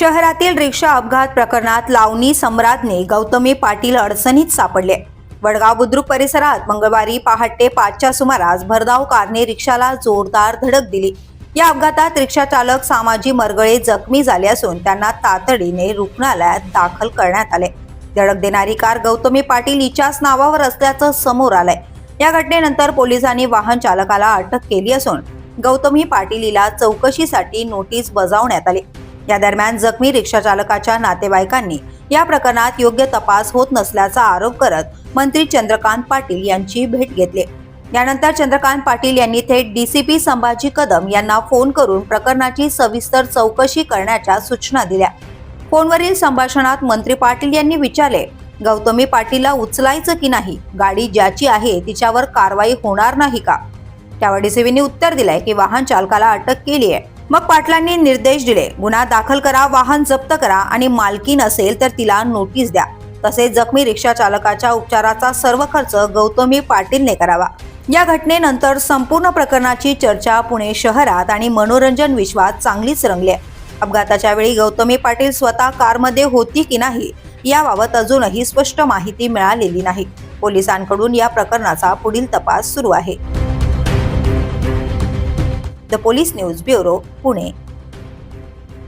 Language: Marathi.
शहरातील रिक्षा अपघात प्रकरणात लावणी सम्राटने गौतमी पाटील अडचणीत सापडले. वडगाव बुद्रुक परिसरात मंगळवारी पहाटे पाचच्या सुमारास भरधाव कारने रिक्षाला जोरदार धडक दिली. या अपघातात रिक्षा चालक सामाजी मरगळे जखमी झाले असून त्यांना तातडीने रुग्णालयात दाखल करण्यात आले. धडक देणारी कार गौतमी पाटील हिच्याच नावावर असल्याचं समोर आलंय. या घटनेनंतर पोलिसांनी वाहन चालकाला अटक केली असून गौतमी पाटील हिला चौकशीसाठी नोटीस बजावण्यात आली. या दरम्यान जखमी रिक्षा चालकाच्या नातेवाईकांनी या प्रकरणात योग्य तपास होत नसल्याचा आरोप करत मंत्री चंद्रकांत पाटील यांची भेट घेतली. यानंतर चंद्रकांत पाटील यांनी थेट डीसीपी संभाजी कदम यांना फोन करून प्रकरणाची सविस्तर चौकशी करण्याच्या सूचना दिल्या. फोनवरील संभाषणात मंत्री पाटील यांनी विचारले गौतमी पाटीलला उचलायचं की नाही? गाडी ज्याची आहे तिच्यावर कारवाई होणार नाही का? त्यावर डीसीबींनी उत्तर दिलंय की वाहन चालकाला अटक केली आहे मग पाटलांनी निर्देश दिले गुन्हा दाखल करा वाहन जप्त करा आणि मालकी नसेल तर तिला नोटीस द्या. तसेच जखमी रिक्षा चालकाच्या उपचाराचा सर्व खर्च गौतमी पाटीलने करावा. या घटनेनंतर संपूर्ण प्रकरणाची चर्चा पुणे शहरात आणि मनोरंजन विश्वात चांगलीच रंगली आहे. अपघाताच्या वेळी गौतमी पाटील स्वतः कारमध्ये होती की नाही याबाबत अजूनही स्पष्ट माहिती मिळालेली नाही. पोलिसांकडून या प्रकरणाचा पुढील तपास सुरू आहे. The police news bureau Pune.